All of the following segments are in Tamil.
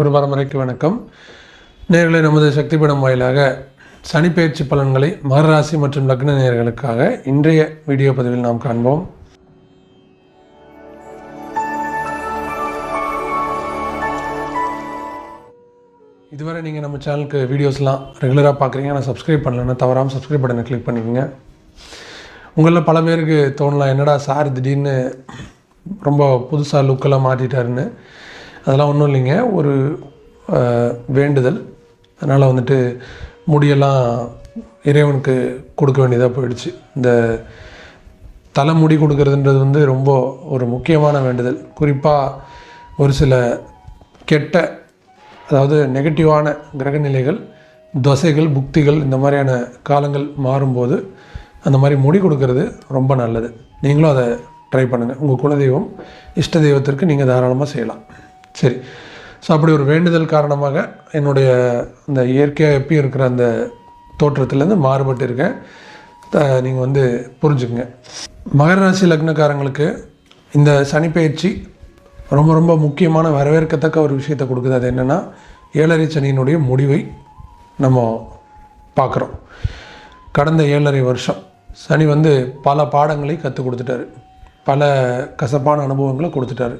ஒரு பரம்பரைக்கு வணக்கம். நேர்களை நமது சக்தி படம் வாயிலாக சனிப்பெயர்ச்சி பலன்களை மகராசி மற்றும் லக்ன நேயர்களுக்காக இன்றைய வீடியோ பதிவில் நாம் காண்போம். இதுவரை நீங்கள் நம்ம சேனலுக்கு வீடியோஸ்லாம் ரெகுலராக பார்க்குறீங்க ஆனால் சப்ஸ்கிரைப் பண்ணலன்னா தவறாமல் சப்ஸ்கிரைப் பட்டனை கிளிக் பண்ணிக்கோங்க. உங்களில் பல பேருக்கு தோணலாம் என்னடா சார் திடீர்னு ரொம்ப புதுசாக லுக்கெல்லாம் மாற்றிட்டாருன்னு அதெல்லாம் ஒன்றும் இல்லைங்க. ஒரு வேண்டுதல். அதனால் வந்துட்டு முடியெல்லாம் இறைவனுக்கு கொடுக்க வேண்டியதாக போயிடுச்சு. இந்த தலைமுடி கொடுக்கறதுன்றது வந்து ரொம்ப ஒரு முக்கியமான வேண்டுதல். குறிப்பாக ஒரு சில கெட்ட அதாவது நெகட்டிவான கிரகநிலைகள் தசைகள் புக்திகள் இந்த மாதிரியான காலங்கள் மாறும்போது அந்த மாதிரி முடி கொடுக்கறது ரொம்ப நல்லது. நீங்களும் அதை ட்ரை பண்ணுங்கள் உங்கள் குலதெய்வம் இஷ்ட தெய்வத்திற்கு நீங்கள் தாராளமாக செய்யலாம். சரி. ஸோ அப்படி ஒரு வேண்டுதல் காரணமாக என்னுடைய அந்த இயற்கையாக எப்பயும் இருக்கிற அந்த தோற்றத்துலேருந்து மாறுபட்டு இருக்கேன் நீங்கள் வந்து புரிஞ்சுக்குங்க. மகர ராசி லக்னக்காரங்களுக்கு இந்த பயிற்சி ரொம்ப ரொம்ப முக்கியமான வரவேற்கத்தக்க ஒரு விஷயத்தை கொடுக்குது. அது என்னென்னா ஏழரை சனியினுடைய முடிவை நம்ம பார்க்குறோம். கடந்த ஏழரை வருஷம் சனி வந்து பல பாடங்களை கற்றுக் கொடுத்துட்டாரு. பல கசப்பான அனுபவங்களை கொடுத்துட்டாரு.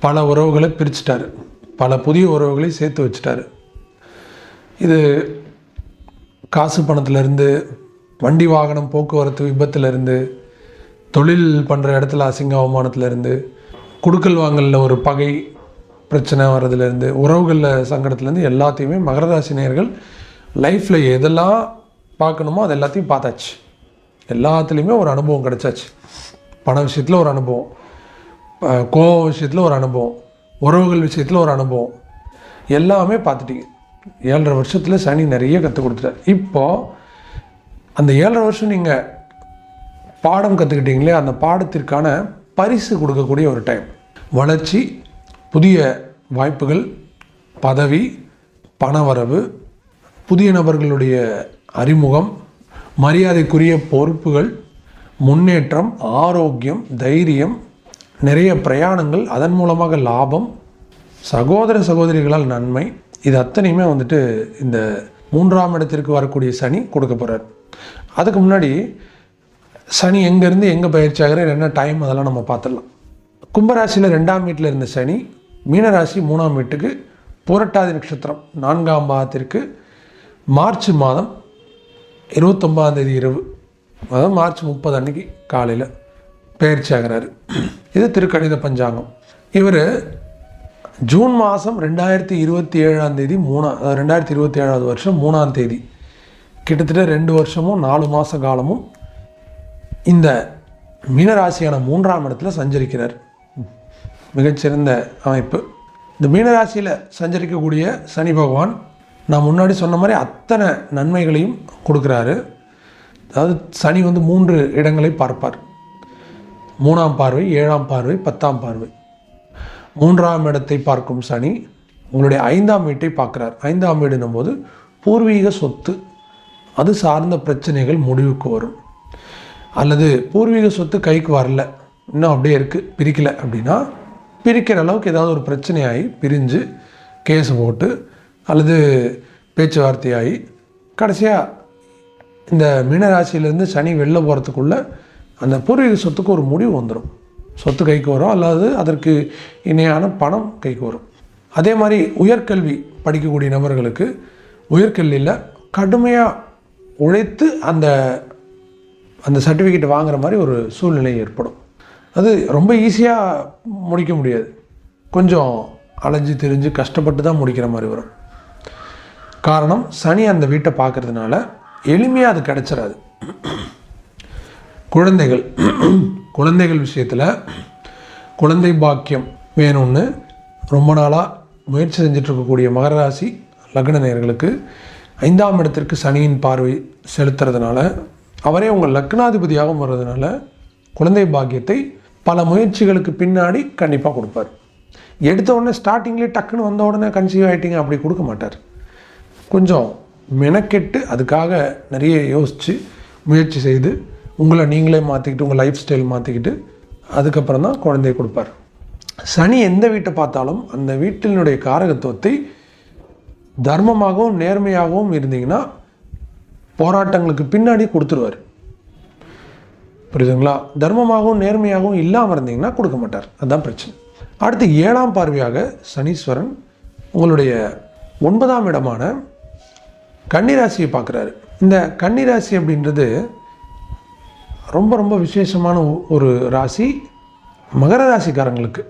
பல உறவுகளை பிரிச்சிட்டார். பல புதிய உறவுகளை சேர்த்து வச்சுட்டாரு. இது காசு பணத்துலேருந்து வண்டி வாகனம் போக்குவரத்து விபத்துலேருந்து தொழில் பண்ணுற இடத்துல அசிங்க அவமானத்துலேருந்து குடுக்கல் வாங்கலில் ஒரு பகை பிரச்சனை வர்றதுலேருந்து உறவுகளில் சங்கடத்துலேருந்து எல்லாத்தையுமே மகரராசி நேர்கள் லைஃப்பில் எதெல்லாம் பார்க்கணுமோ அது எல்லாத்தையும் பார்த்தாச்சு. எல்லாத்துலேயுமே ஒரு அனுபவம் கிடச்சாச்சு. பண விஷயத்தில் ஒரு அனுபவம். அஹ் விஷயத்தில் ஒரு அனுபவம். உறவுகள் விஷயத்தில் ஒரு அனுபவம். எல்லாமே பார்த்துட்டீங்க. ஏழரை வருஷத்தில் சனி நிறைய கற்றுக் கொடுத்துட்டார். இப்போது அந்த ஏழரை வருஷம் நீங்கள் பாடம் கற்றுக்கிட்டீங்களே அந்த பாடத்திற்கான பரிசு கொடுக்கக்கூடிய ஒரு டைம் வளர்ச்சி புதிய வாய்ப்புகள் பதவி பணவரவு புதிய நபர்களுடைய அறிமுகம் மரியாதைக்குரிய பொறுப்புகள் முன்னேற்றம் ஆரோக்கியம் தைரியம் நிறைய பிரயாணங்கள் அதன் மூலமாக லாபம் சகோதர சகோதரிகளால் நன்மை. இது அத்தனையுமே வந்துட்டு இந்த மூன்றாம் இடத்திற்கு வரக்கூடிய சனி கொடுக்க போகிறார் அதுக்கு முன்னாடி சனி எங்கேருந்து எங்கே பயிற்சி ஆகிறார் என்ன டைம் அதெல்லாம் நம்ம பார்த்துடலாம். கும்பராசியில் ரெண்டாம் வீட்டில் இருந்த சனி மீனராசி மூணாம் வீட்டுக்கு புரட்டாதி நட்சத்திரம் நான்காம் பாதத்திற்கு மார்ச் மாதம் இருபத்தொம்பதாம் தேதி இரவு. அதாவது மார்ச் முப்பது அன்னைக்கு காலையில். பயிற்சி ஆகிறாரு. இது திருக்கணித பஞ்சாங்கம். இவர் ஜூன் மாதம் ரெண்டாயிரத்தி இருபத்தி ஏழாம் தேதி மூணா ரெண்டாயிரத்தி இருபத்தி ஏழாவது வருஷம் மூணாம் தேதி. கிட்டத்தட்ட ரெண்டு வருஷமும் நாலு மாத காலமும் இந்த மீனராசியான மூன்றாம் இடத்துல சஞ்சரிக்கிறார். மிகச்சிறந்த அமைப்பு. இந்த மீனராசியில் சஞ்சரிக்கக்கூடிய சனி பகவான் நான் முன்னாடி சொன்ன மாதிரி அத்தனை நன்மைகளையும் கொடுக்குறாரு. அதாவது சனி வந்து மூன்று இடங்களை பார்ப்பார். மூணாம் பார்வை ஏழாம் பார்வை பத்தாம் பார்வை. மூன்றாம் இடத்தை பார்க்கும் சனி உங்களுடைய ஐந்தாம் வீட்டை பார்க்குறார். ஐந்தாம் வீடுனும் போது பூர்வீக சொத்து அது சார்ந்த பிரச்சனைகள் முடிவுக்கு வரும். அல்லது பூர்வீக சொத்து கைக்கு வரல இன்னும் அப்படியே இருக்குது பிரிக்கல அப்படின்னா பிரிக்கிற அளவுக்கு ஏதாவது ஒரு பிரச்சனையாகி பிரிஞ்சு கேஸ் போட்டு அல்லது பேச்சுவார்த்தையாகி கடைசியாக இந்த மீனராசியிலேருந்து சனி வெளில போகிறதுக்குள்ளே அந்த பூர்வீக சொத்துக்கு ஒரு முடிவு வந்துடும் சொத்து கைக்கு வரும் அல்லது அதற்கு இணையான பணம் கைக்கு வரும். அதே மாதிரி உயர்கல்வி படிக்கக்கூடிய நபர்களுக்கு உயர்கல்வியில் கடுமையாக உழைத்து அந்த அந்த சர்டிஃபிகேட் வாங்குகிற மாதிரி ஒரு சூழ்நிலை ஏற்படும். அது ரொம்ப ஈஸியாக முடிக்க முடியாது. கொஞ்சம் அலைஞ்சு தெரிஞ்சு கஷ்டப்பட்டு தான் முடிக்கிற மாதிரி வரும். காரணம் சனி அந்த வீட்டை பார்க்கறதுனால எளிமையாக அது கிடச்சிடாது குழந்தைகள் குழந்தைகள் விஷயத்தில் குழந்தை பாக்கியம் வேணும்னு ரொம்ப நாளாக முயற்சி செஞ்சிட்ருக்கக்கூடிய மகராசி மகர ராசி லக்ன நேர்களுக்கு ஐந்தாம் இடத்திற்கு சனியின் பார்வை செலுத்துறதுனால அவரே உங்கள் லக்னாதிபதியாகவும் வர்றதுனால குழந்தை பாக்கியத்தை பல முயற்சிகளுக்கு பின்னாடி கண்டிப்பாக கொடுப்பார். எடுத்த உடனே ஸ்டார்டிங்லேயே டக்குன்னு வந்த உடனே கன்சீவ் ஆகிட்டீங்க அப்படி கொடுக்க மாட்டார். கொஞ்சம் மெனக்கெட்டு அதுக்காக நிறைய யோசித்து முயற்சி செய்து உங்களை நீங்களே மாற்றிக்கிட்டு உங்கள் லைஃப் ஸ்டைல் மாற்றிக்கிட்டு அதுக்கப்புறம் தான் குழந்தைய கொடுப்பார். சனி எந்த வீட்டை பார்த்தாலும் அந்த வீட்டினுடைய காரகத்துவத்தை தர்மமாகவும் நேர்மையாகவும் இருந்தீங்கன்னா போராட்டங்களுக்கு பின்னாடி கொடுத்துருவார். புரியுதுங்களா? தர்மமாகவும் நேர்மையாகவும் இல்லாமல் இருந்தீங்கன்னா கொடுக்க மாட்டார். அதுதான் பிரச்சனை. அடுத்து ஏழாம் பார்வையாக சனீஸ்வரன் உங்களுடைய ஒன்பதாம் இடமான கன்னிராசியை பார்க்குறாரு. இந்த கன்னிராசி அப்படின்றது ரொம்ப ரொம்ப விசேஷமான ஒ- ஒரு ராசி மகர ராசிக்காரங்களுக்கு.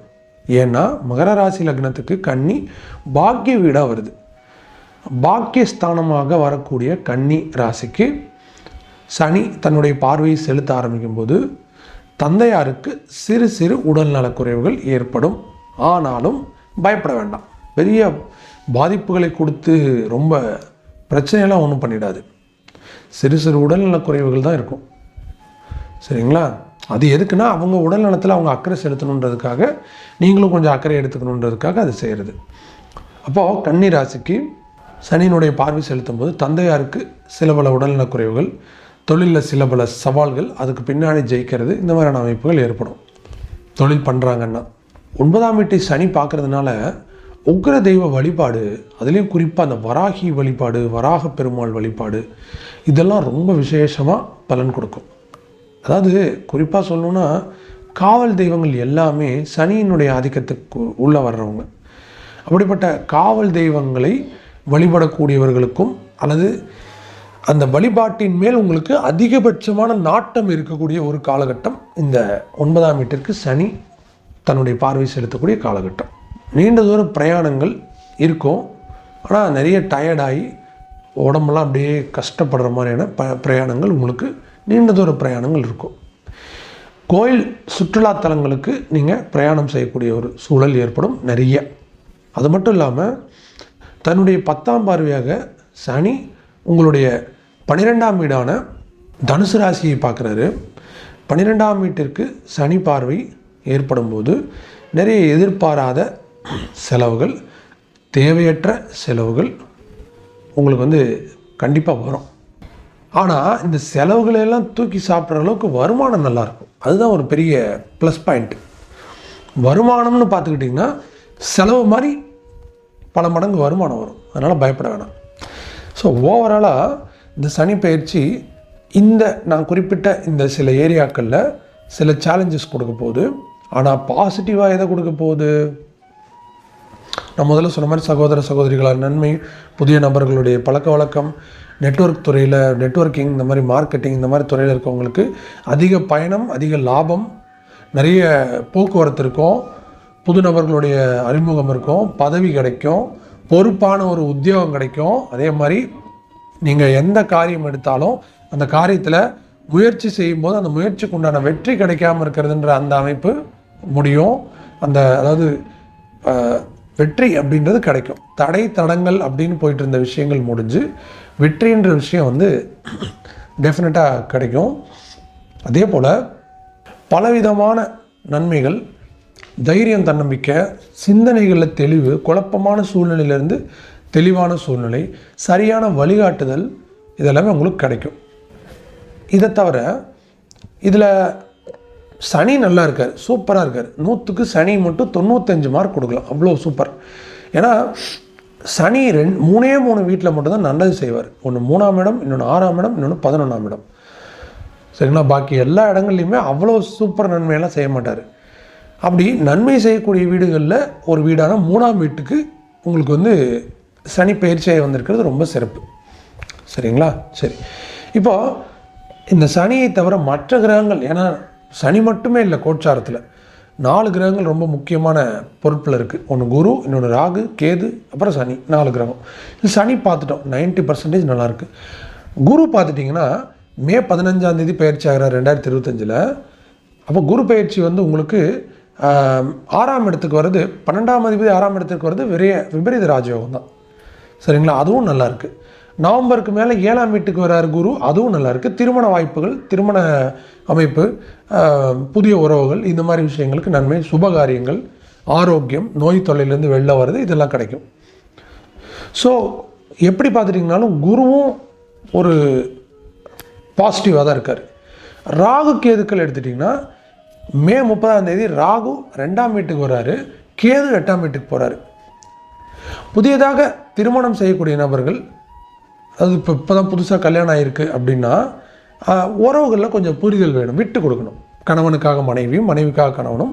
ஏன்னா மகர ராசி லக்னத்துக்கு கன்னி பாக்கிய வீடாக வருது. பாக்கியஸ்தானமாக வரக்கூடிய கன்னி ராசிக்கு சனி தன்னுடைய பார்வையை செலுத்த ஆரம்பிக்கும் போது தந்தையாருக்கு சிறு சிறு உடல்நலக் குறைவுகள் ஏற்படும். ஆனாலும் பயப்பட வேண்டாம். பெரிய பாதிப்புகளை கொடுத்து ரொம்ப பிரச்சனையெல்லாம் ஒன்றும் பண்ணிடாது. சிறு சிறு உடல்நலக் குறைவுகள் தான் இருக்கும். சரிங்களா? அது எதுக்குன்னா அவங்க உடல் நலத்தில் அவங்க அக்கறை செலுத்தணுன்றதுக்காக நீங்களும் கொஞ்சம் அக்கறை எடுத்துக்கணுன்றதுக்காக அது செய்கிறது அப்போது கன்னி ராசிக்கு சனியினுடைய பார்வை செலுத்தும் போது தந்தையாருக்கு சில பல உடல்நலக் குறைவுகள் தொழிலில் சில பல சவால்கள் அதுக்கு பின்னாடி ஜெயிக்கிறது இந்த மாதிரியான அமைப்புகள் ஏற்படும். தொழில் பண்ணுறாங்கன்னா ஒன்பதாம் வீட்டை சனி பார்க்கறதுனால உக்ர தெய்வ வழிபாடு அதுலேயும் குறிப்பாக அந்த வராகி வழிபாடு வராக பெருமாள் வழிபாடு இதெல்லாம் ரொம்ப விசேஷமாக பலன் கொடுக்கும். அதாவது குறிப்பாக சொல்லணும்னா காவல் தெய்வங்கள் எல்லாமே சனியினுடைய ஆதிக்கத்துக்கு உள்ளே வர்றவங்க. அப்படிப்பட்ட காவல் தெய்வங்களை வழிபடக்கூடியவர்களுக்கும் அல்லது அந்த வழிபாட்டின் மேல் உங்களுக்கு அதிகபட்சமான நாட்டம் இருக்கக்கூடிய ஒரு காலகட்டம் இந்த ஒன்பதாம் வீட்டிற்கு சனி தன்னுடைய பார்வை செலுத்தக்கூடிய காலகட்டம். நீண்ட தூர பிரயாணங்கள் இருக்கும். ஆனால் நிறைய டயர்டாகி உடம்பெல்லாம் அப்படியே கஷ்டப்படுற மாதிரியான ப பிரயாணங்கள் உங்களுக்கு நீண்ட தூர பிரயாணங்கள் இருக்கும். கோயில் சுற்றுலாத்தலங்களுக்கு நீங்கள் பிரயாணம் செய்யக்கூடிய ஒரு சூழல் ஏற்படும் நிறைய. அது மட்டும் இல்லாமல் தன்னுடைய பத்தாம் பார்வையாக சனி உங்களுடைய பனிரெண்டாம் வீடான தனுசு ராசியை பார்க்குறாரு. பன்னிரெண்டாம் வீட்டிற்கு சனி பார்வை ஏற்படும் போது நிறைய எதிர்பாராத செலவுகள் தேவையற்ற செலவுகள் உங்களுக்கு வந்து கண்டிப்பாக வரும். ஆனால் இந்த செலவுகளை எல்லாம் தூக்கி சாப்பிட்ற அளவுக்கு வருமானம் நல்லாயிருக்கும் அதுதான் ஒரு பெரிய ப்ளஸ் பாயிண்ட்டு வருமானம்னு பார்த்துக்கிட்டிங்கன்னா செலவு மாதிரி பல மடங்கு வருமானம் வரும். அதனால் பயப்பட வேணாம். ஸோ ஓவராலாக இந்த சனி பயிற்சி இந்த நான் குறிப்பிட்ட இந்த சில ஏரியாக்களில் சில சேலஞ்சஸ் கொடுக்க போகுது. ஆனால் பாசிட்டிவாக எதை கொடுக்க போகுது? நான் முதல்ல சொன்ன மாதிரி சகோதர சகோதரிகளால் நன்மை புதிய நபர்களுடைய பழக்க வழக்கம் நெட்வொர்க் துறையில் நெட்வொர்க்கிங் இந்த மாதிரி மார்க்கெட்டிங் இந்த மாதிரி துறையில் இருக்கவங்களுக்கு அதிக பயணம் அதிக லாபம் நிறைய போக்குவரத்து இருக்கும் புது நபர்களுடைய அறிமுகம் இருக்கும் பதவி கிடைக்கும் பொறுப்பான ஒரு உத்தியோகம் கிடைக்கும். அதே மாதிரி நீங்கள் எந்த காரியம் எடுத்தாலும் அந்த காரியத்தில் முயற்சி செய்யும்போது அந்த முயற்சிக்கு உண்டான வெற்றி கிடைக்காம இருக்கிறதுன்ற அந்த அமைப்பு முடியும். அந்த அதாவது வெற்றி அப்படின்றது கிடைக்கும். தடை தடங்கள் அப்படின்னு போயிட்டு இருந்த விஷயங்கள் முடிஞ்சு வெற்றின்ற விஷயம் வந்து டெஃபினட்டாக கிடைக்கும். அதே போல் பலவிதமான நன்மைகள் தைரியம் தன்னம்பிக்கை சிந்தனைகளில் தெளிவு குழப்பமான சூழ்நிலையிலேருந்து தெளிவான சூழ்நிலை சரியான வழிகாட்டுதல் இதெல்லாமே உங்களுக்கு கிடைக்கும். இதை தவிர இதில் சனி நல்லா இருக்கார் சூப்பராக இருக்கார். நூற்றுக்கு சனி மட்டும் தொண்ணூத்தஞ்சு மார்க் கொடுக்கலாம். அவ்வளோ சூப்பர் ஏன்னா சனி ரெண்டு மூணே மூணு வீட்டில் மட்டும்தான் நல்லது செய்வார். ஒன்று மூணாம் இடம் இன்னொன்று ஆறாம் இடம் இன்னொன்று பதினொன்றாம் இடம். சரிங்களா? பாக்கி எல்லா இடங்கள்லையுமே அவ்வளோ சூப்பர் நன்மையெல்லாம் செய்ய மாட்டார். அப்படி நன்மை செய்யக்கூடிய வீடுகளில் ஒரு வீடான மூணாம் வீட்டுக்கு உங்களுக்கு வந்து சனி பயிற்சியாக வந்திருக்கிறது ரொம்ப சிறப்பு. சரிங்களா? சரி. இப்போ இந்த சனியை தவிர மற்ற கிரகங்கள் ஏன்னா சனி மட்டுமே இல்லை கோட்சாரத்தில். நாலு கிரகங்கள் ரொம்ப முக்கியமான பொருட்கள் இருக்குது ஒன்று குரு இன்னொன்று ராகு கேது அப்புறம் சனி நாலு கிரகம். இது சனி பார்த்துட்டோம். 90% பர்சன்டேஜ் நல்லாயிருக்கு குரு பார்த்துட்டிங்கன்னா மே பதினஞ்சாந்தேதி பயிற்சி ஆகிறார் ரெண்டாயிரத்தி இருபத்தஞ்சில். அப்போ குரு பயிற்சி வந்து உங்களுக்கு ஆறாம் இடத்துக்கு வருது பன்னெண்டாம் அதிபதி ஆறாம் இடத்துக்கு வருது விரைய விபரீத ராஜயோகம் தான் சரிங்களா? அதுவும் நல்லாயிருக்கு நவம்பருக்கு மேலே ஏழாம் வீட்டுக்கு வராரு குரு. அதுவும் நல்லாயிருக்கு திருமண வாய்ப்புகள் திருமண அமைப்பு புதிய உறவுகள் இந்த மாதிரி விஷயங்களுக்கு நன்மை சுபகாரியங்கள் ஆரோக்கியம் நோய் தொல்லையிலேருந்து வெளில வர்றது இதெல்லாம் கிடைக்கும். ஸோ எப்படி பார்த்துட்டிங்கனாலும் குருவும் ஒரு பாசிட்டிவாக தான் இருக்கார். ராகு கேதுக்கள் எடுத்துட்டிங்கன்னா மே முப்பதாம் தேதி ராகு ரெண்டாம் வீட்டுக்கு வராரு. கேது எட்டாம் வீட்டுக்கு போகிறாரு புதியதாக திருமணம் செய்யக்கூடிய நபர்கள் அது இப்போ இப்போ தான் புதுசாக கல்யாணம் ஆகிருக்கு அப்படின்னா உறவுகளில் கொஞ்சம் புரிதல் வேணும் விட்டு கொடுக்கணும். கணவனுக்காக மனைவியும் மனைவிக்காக கணவனும்.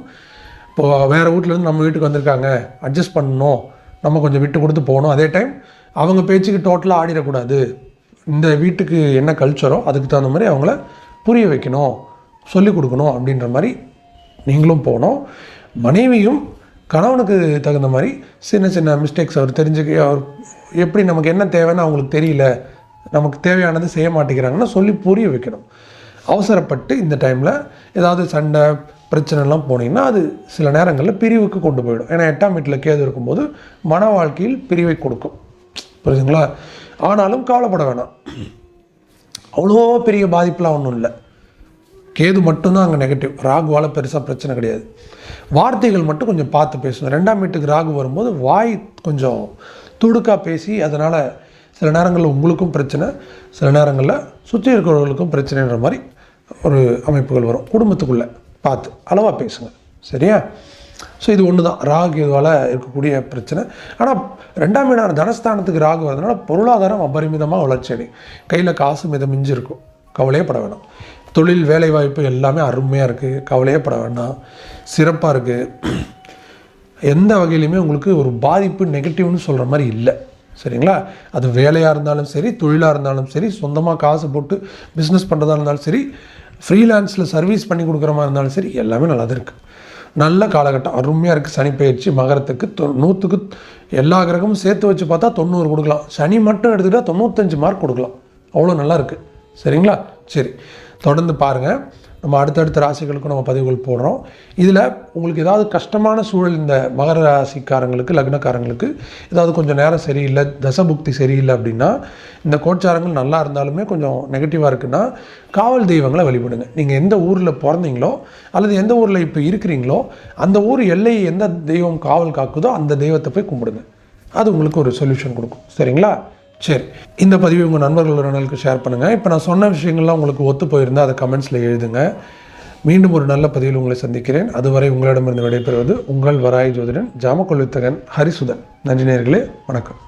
இப்போ வேறு வீட்டிலேருந்து நம்ம வீட்டுக்கு வந்திருக்காங்க அட்ஜஸ்ட் பண்ணணும். நம்ம கொஞ்சம் விட்டு கொடுத்து போகணும். அதே டைம் அவங்க பேச்சுக்கு டோட்டலாக ஆடிடக்கூடாது. இந்த வீட்டுக்கு என்ன கல்ச்சரோ அதுக்கு தகுந்த மாதிரி அவங்கள புரிய வைக்கணும். சொல்லிக் கொடுக்கணும் அப்படின்ற மாதிரி நீங்களும் போகணும். மனைவியும் கணவனுக்கு தகுந்த மாதிரி சின்ன சின்ன மிஸ்டேக்ஸ் அவர் தெரிஞ்சுக்க அவர் எப்படி நமக்கு என்ன தேவைன்னு அவங்களுக்கு தெரியல நமக்கு தேவையானது செய்ய மாட்டேங்கிறாங்கன்னா சொல்லி புரிய வைக்கணும். அவசரப்பட்டு இந்த டைமில் ஏதாவது சண்டை பிரச்சனைலாம் போனீங்கன்னா அது சில நேரங்களில் பிரிவுக்கு கொண்டு போயிடும். ஏன்னா எட்டாம் வீட்டில் கேது இருக்கும்போது மன வாழ்க்கையில் பிரிவை கொடுக்கும். புரியுதுங்களா? ஆனாலும் கவலைப்பட வேணாம். அவ்வளோ பெரிய பாதிப்புலாம் ஒன்றும் இல்லை. கேது மட்டும்தான் அங்கே நெகட்டிவ் ராகுவால் பெருசாக பிரச்சனை கிடையாது. வார்த்தைகள் மட்டும் கொஞ்சம் பார்த்து பேசணும். ரெண்டாம் வீட்டுக்கு ராகு வரும்போது வாய் கொஞ்சம் துடுக்காக பேசி அதனால் சில நேரங்களில் உங்களுக்கும் பிரச்சனை சில நேரங்களில் சுற்றி இருக்கிறவர்களுக்கும் பிரச்சனைன்ற மாதிரி ஒரு அமைப்புகள் வரும். குடும்பத்துக்குள்ளே பார்த்து அளவாக பேசுங்க. சரியா? ஸோ இது ஒன்று தான் ராகு இதுவால் இருக்கக்கூடிய பிரச்சனை. ஆனால் ரெண்டாம் வீடான தனஸ்தானத்துக்கு ராகு வரதுனால பொருளாதாரம் அபரிமிதமாக வளர்ச்சி அடையும் கையில் காசு மித மிஞ்சி இருக்கும் கவலையே பட வேணாம். தொழில் வேலைவாய்ப்பு எல்லாமே அருமையாக இருக்குது கவலையே பட வேண்டாம் சிறப்பாக இருக்குது எந்த வகையிலையுமே உங்களுக்கு ஒரு பாதிப்பு நெகட்டிவ்னு சொல்கிற மாதிரி இல்லை. சரிங்களா? அது வேலையாக இருந்தாலும் சரி தொழிலாக இருந்தாலும் சரி சொந்தமாக காசு போட்டு பிஸ்னஸ் பண்ணுறதா இருந்தாலும் சரி ஃப்ரீலான்ஸில் சர்வீஸ் பண்ணி கொடுக்குற மாதிரி இருந்தாலும் சரி எல்லாமே நல்லா தான் இருக்குது நல்ல காலகட்டம். அருமையாக இருக்குது சனி பயிற்சி மகரத்துக்கு தொ நூற்றுக்கு எல்லா கிரகமும் சேர்த்து வச்சு பார்த்தா தொண்ணூறு கொடுக்கலாம். சனி மட்டும் எடுத்துக்கிட்டால் தொண்ணூத்தஞ்சு மார்க் கொடுக்கலாம். அவ்வளோ நல்லா இருக்குது சரிங்களா? சரி. தொடர்ந்து பாருங்கள் நம்ம அடுத்தடுத்த ராசிகளுக்கும் நம்ம பதிவுகள் போடுறோம். இதில் உங்களுக்கு ஏதாவது கஷ்டமான சூழல் இந்த மகர ராசிக்காரங்களுக்கு லக்னக்காரங்களுக்கு ஏதாவது கொஞ்சம் நேரம் சரியில்லை தசபுக்தி சரியில்லை அப்படின்னா இந்த கோச்சாரங்கள் நல்லா இருந்தாலுமே கொஞ்சம் நெகட்டிவாக இருக்குன்னா காவல் தெய்வங்களை வழிபடுங்க. நீங்கள் எந்த ஊரில் பிறந்தீங்களோ அல்லது எந்த ஊரில் இப்போ இருக்கிறீங்களோ அந்த ஊர் எல்லையை எந்த தெய்வம் காவல் காக்குதோ அந்த தெய்வத்தை போய் கும்பிடுங்க. அது உங்களுக்கு ஒரு சொல்யூஷன் கொடுக்கும். சரிங்களா? சரி இந்த பதிவை உங்கள் நண்பர்கள் உறவினர்களுக்கு ஷேர் பண்ணுங்கள் இப்போ நான் சொன்ன விஷயங்கள்லாம் உங்களுக்கு ஒத்து போயிருந்தால் அதை கமெண்ட்ஸில் எழுதுங்க. மீண்டும் ஒரு நல்ல பதிவில் உங்களை சந்திக்கிறேன். அதுவரை உங்களிடமிருந்து விடைபெறுவது உங்கள் வராய் ஜோதிடன் ஜாமக்கொள்வித்தகன் ஹரிசுதன். நன்றி நேர்களே வணக்கம்.